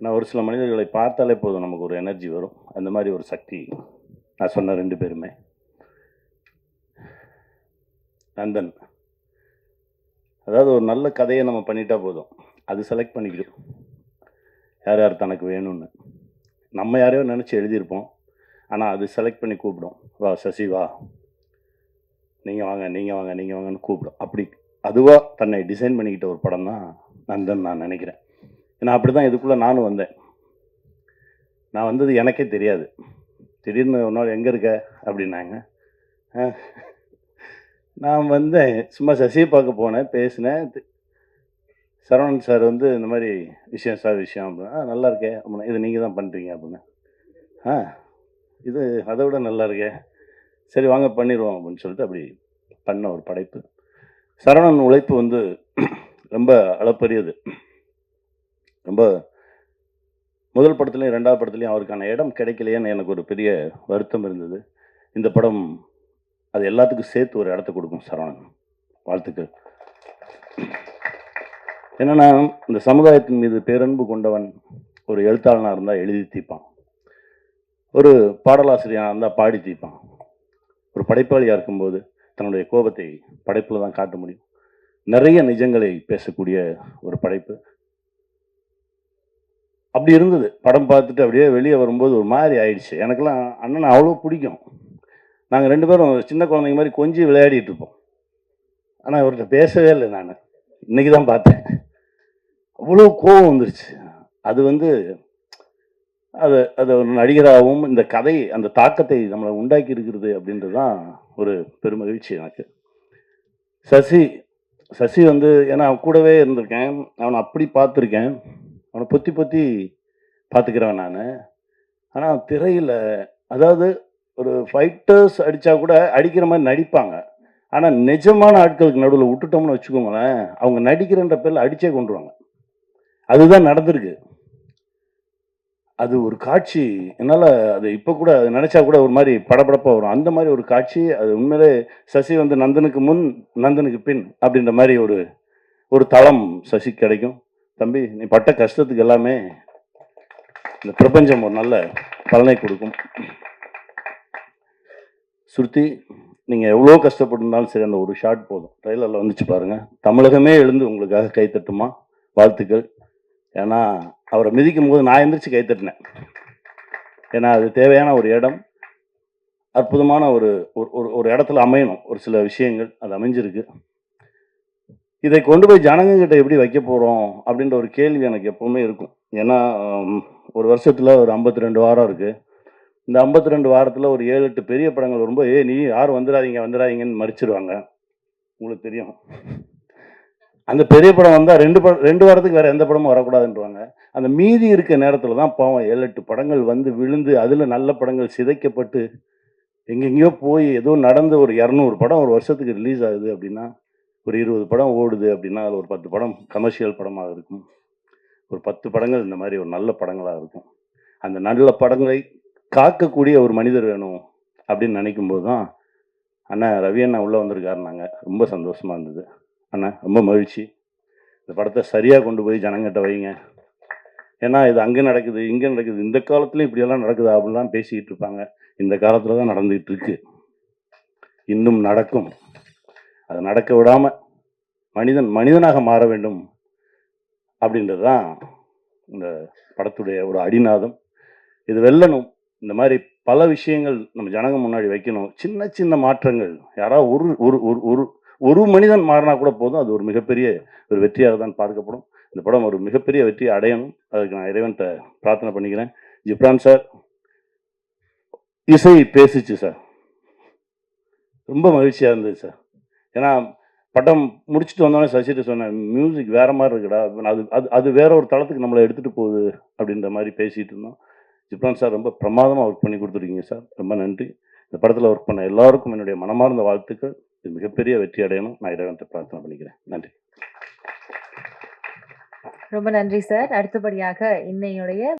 நான் ஒரு சில மனிதர்களை பார்த்தாலே போதும் நமக்கு ஒரு எனர்ஜி வரும். அந்த மாதிரி ஒரு சக்தி நான் சொன்ன ரெண்டு பேருமே. நந்தன். அதாவது ஒரு நல்ல கதையை நம்ம பண்ணிட்டா போதும். அது செலக்ட் பண்ணிக்கிடும் யார் யார் தனக்கு வேணும்னு. நம்ம யாரையோ நினச்சி எழுதியிருப்போம். ஆனால் அது செலக்ட் பண்ணி கூப்பிடும். வா சசி வா. நீங்கள் வாங்க நீங்கள் வாங்க நீங்கள் வாங்கன்னு கூப்பிடும். அப்படி அதுவாக தன்னை டிசைன் பண்ணிக்கிட்ட ஒரு படம் தான் நந்தன் நான் நினைக்கிறேன். ஏன்னா அப்படி தான் இதுக்குள்ளே நானும் வந்தேன். நான் வந்தது எனக்கே தெரியாது. திடீர்னு ஒரு நாள் எங்கே இருக்க? அப்படின்னாங்க. நான் வந்தேன். சும்மா சசியை பார்க்க போனேன் பேசினேன். சரவணன் சார் வந்து இந்த மாதிரி விஷயம் சார் விஷயம் அப்படின்னா நல்லா இருக்கே அப்படின்னா இது நீங்கள் தான் பண்ணுறீங்க அப்படின்னு ஆ இது அதை விட நல்லா இருக்கே. சரி வாங்க பண்ணிடுவோம் அப்படின்னு சொல்லிட்டு அப்படி பண்ண ஒரு படைப்பு. சரவணன் உழைப்பு வந்து ரொம்ப அளப்பரியது. ரொம்ப முதல் படத்துலையும் ரெண்டாவது படத்துலையும் அவருக்கான இடம் கிடைக்கலையேன்னு எனக்கு ஒரு பெரிய வருத்தம் இருந்தது. இந்த படம் அது எல்லாத்துக்கும் சேர்த்து ஒரு இடத்த கொடுக்கும் சரவணன். வாழ்த்துக்கள். என்னென்னா இந்த சமுதாயத்தின் மீது பேரன்பு கொண்டவன் ஒரு எழுத்தாளனாக இருந்தால் எழுதி தீர்ப்பான். ஒரு பாடலாசிரியனாக இருந்தால் பாடி தீர்ப்பான். ஒரு படைப்பாளியாக இருக்கும்போது தன்னுடைய கோபத்தை படைப்பில் தான் காட்ட முடியும். நிறைய நிஜங்களை பேசக்கூடிய ஒரு படைப்பு. அப்படி இருந்தது. படம் பார்த்துட்டு அப்படியே வெளியே வரும்போது ஒரு மாதிரி ஆயிடுச்சு. எனக்கெல்லாம் அண்ணனை அவ்வளோ பிடிக்கும். நாங்கள் ரெண்டு பேரும் சின்ன குழந்தைங்க மாதிரி கொஞ்சி விளையாடிட்டு இருப்போம். ஆனால் இவர்கிட்ட பேசவே இல்லை நான். இன்னைக்கு தான் பார்த்தேன். அவ்வளோ கோபம் வந்துருச்சு. அது வந்து அது அது ஒரு நடிகராகவும் இந்த கதை அந்த தாக்கத்தை நம்மளை உண்டாக்கி இருக்கிறது அப்படின்றது தான் ஒரு பெருமகிழ்ச்சி எனக்கு. சசி சசி வந்து ஏன்னா அவன் கூடவே இருந்திருக்கேன். அவனை அப்படி பார்த்துருக்கேன். அவனை பொத்தி பொத்தி பார்த்துக்கிறவன் நான். ஆனால் திரையில் அதாவது ஒரு ஃபைட்டர்ஸ் அடித்தா கூட அடிக்கிற மாதிரி நடிப்பாங்க. ஆனால் நிஜமான ஆட்களுக்கு நடுவில் விட்டுட்டோம்னு வச்சுக்கோங்களேன் அவங்க நடிக்கிறன்ற பேரில் அடித்தே கொண்டுருவாங்க. அதுதான் நடந்திருக்கு. அது ஒரு காட்சி என்னால் அது இப்போ கூட அது நினச்சா கூட ஒரு மாதிரி படபடப்பாக வரும். அந்த மாதிரி ஒரு காட்சி அது உண்மையிலே சசி வந்து நந்தனுக்கு முன் நந்தனுக்கு பின் அப்படின்ற மாதிரி ஒரு ஒரு தளம் சசி கிடைக்கும். தம்பி நீ பட்ட கஷ்டத்துக்கு எல்லாமே இந்த பிரபஞ்சம் ஒரு நல்ல பலனை கொடுக்கும். சுருத்தி நீங்கள் எவ்வளோ கஷ்டப்பட்டிருந்தாலும் சரி அந்த ஒரு ஷாட் போதும். ட்ரெய்லரில் வந்துச்சு பாருங்கள் தமிழகமே எழுந்து உங்களுக்காக கைத்தட்டுமா வாழ்த்துக்கள். ஏன்னா அவரை மிதிக்கும் போது நான் எந்திரிச்சு கைத்தட்டினேன் ஏன்னா அது தேவையான ஒரு இடம். அற்புதமான ஒரு ஒரு- ஒரு ஒரு இடத்துல அமையணும். ஒரு சில விஷயங்கள் அது அமைஞ்சிருக்கு. இதை கொண்டு போய் ஜனங்ககிட்ட எப்படி வைக்க போகிறோம் அப்படின்ற ஒரு கேள்வி எனக்கு எப்போவுமே இருக்கும். ஏன்னா ஒரு வருஷத்தில் ஒரு 52 ரெண்டு வாரம் இருக்குது இந்த 52 ரெண்டு வாரத்தில் ஒரு ஏழு எட்டு பெரிய படங்கள் வரும்போது ஏ நீ யாரும் வந்துடாதீங்க வந்துடாதீங்கன்னு மறிச்சிருவாங்க. உங்களுக்கு தெரியும். அந்த பெரிய படம் வந்தால் ரெண்டு படம் ரெண்டு வாரத்துக்கு வேறு எந்த படமும் வரக்கூடாதுன்றவாங்க. அந்த மீதி இருக்க நேரத்தில் தான் பாவம் ஏழு எட்டு படங்கள் வந்து விழுந்து அதில் நல்ல படங்கள் சிதைக்கப்பட்டு எங்கெங்கேயோ போய் ஏதோ நடந்து ஒரு இரநூறு படம் ஒரு வருஷத்துக்கு ரிலீஸ் ஆகுது அப்படின்னா ஒரு இருபது படம் ஓடுது அப்படின்னா அதில் ஒரு பத்து படம் கமர்ஷியல் படமாக இருக்கும். ஒரு பத்து படங்கள் இந்த மாதிரி ஒரு நல்ல படங்களாக இருக்கும். அந்த நல்ல படங்களை காக்கக்கூடிய ஒரு மனிதர் வேணும் அப்படின்னு நினைக்கும் போது தான் அண்ணா ரவி அண்ணா உள்ளே வந்திருக்காருனாங்க ரொம்ப சந்தோஷமாக இருந்தது. அண்ணா ரொம்ப மகிழ்ச்சி. இந்த படத்தை சரியாக கொண்டு போய் ஜனங்கிட்ட வைங்க. ஏன்னா இது அங்கே நடக்குது இங்கே நடக்குது இந்த காலத்துலேயும் இப்படியெல்லாம் நடக்குதா அப்படிலாம் பேசிக்கிட்டு இருப்பாங்க. இந்த காலத்தில் தான் நடந்துகிட்டு இருக்கு. இன்னும் நடக்கும். அது நடக்க விடாமல் மனிதன் மனிதனாக மாற வேண்டும் அப்படின்றது தான் இந்த படத்துடைய ஒரு அடிநாதம். இது வெல்லணும். இந்த மாதிரி பல விஷயங்கள் நம்ம ஜனங்க முன்னாடி வைக்கணும். சின்ன சின்ன மாற்றங்கள். யாராவது ஒரு ஒரு ஒரு ஒரு ஒரு மனிதன் மாறினா கூட போதும். அது ஒரு மிகப்பெரிய ஒரு வெற்றியாக தான் பார்க்கப்படும். இந்த படம் ஒரு மிகப்பெரிய வெற்றியை அடையணும். அதுக்கு நான் இறைவன்கிட்ட பிரார்த்தனை பண்ணிக்கிறேன். ஜிப்ரான் சார் இசை பேசிச்சு சார். ரொம்ப மகிழ்ச்சியாக இருந்தது சார். ஏன்னா பட்டம் முடிச்சுட்டு வந்தோடனே சசிட்டு சொன்னேன் மியூசிக் வேற மாதிரி இருக்குடா. அது அது அது வேற ஒரு தளத்துக்கு நம்மளை எடுத்துகிட்டு போகுது அப்படின்ற மாதிரி பேசிகிட்டு இருந்தோம். ஜிப்ரான் சார் ரொம்ப பிரமாதமாக ஒர்க் பண்ணி கொடுத்துருக்கீங்க சார். ரொம்ப நன்றி. இந்த படத்தில் ஒர்க் பண்ண எல்லாருக்கும் என்னுடைய மனமார்ந்த வாழ்த்துக்கள். இது மிகப்பெரிய வெற்றி அடையணும். நான் இறைவன்கிட்ட பிரார்த்தனை பண்ணிக்கிறேன். நன்றி. ரொம்ப நன்றி சார். அடுத்தபடியாக இன்னையுடைய